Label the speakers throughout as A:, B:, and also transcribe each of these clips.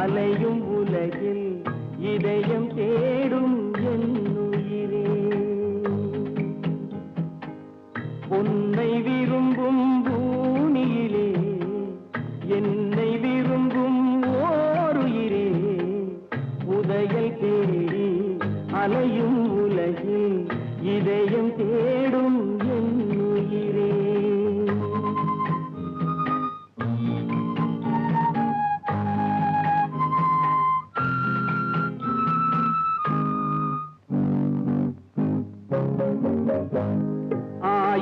A: அலையும் உலகில் இதயம் தேடும் என்னுயிரே. உன்னை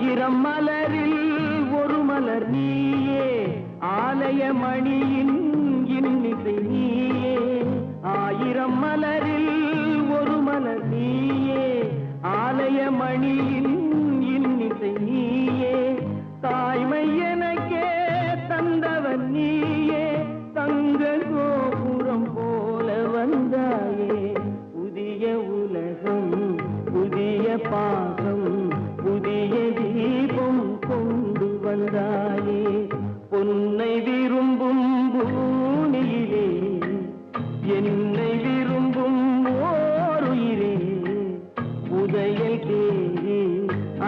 A: ஆயிரம் மலரில் ஒரு மலர் நீயே. ஆலய மணியின் இன்னிசை நீயே. ஆயிரம் மலரில் ஒரு மலர் நீயே. ஆலய மணியின்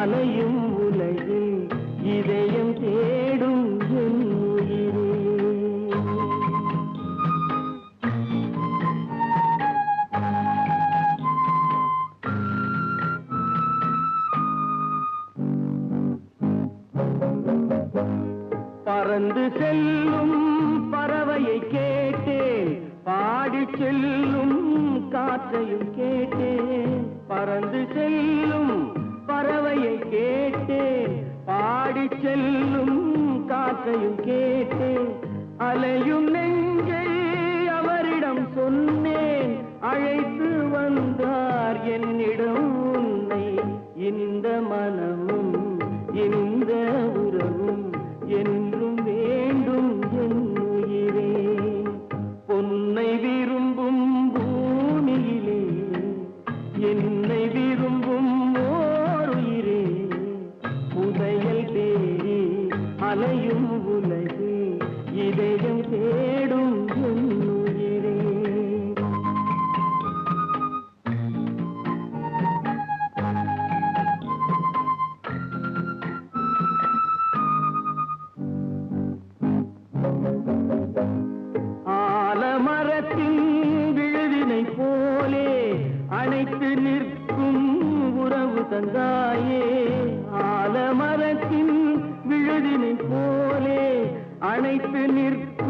A: அலையும் உலகில் இதயம் தேடும் என் பறந்து செல்லும் பறவையை கேட்டேன் பாடி செல்லும் காற்றையும் கேட்டேன். பறந்து செல்லும் அலையும் உயிர்க்கும் உறவு தந்தாயே. ஆலமரத்தின் விழுதினை போலே அனைத்து நிற்கும்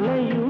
A: அலையும்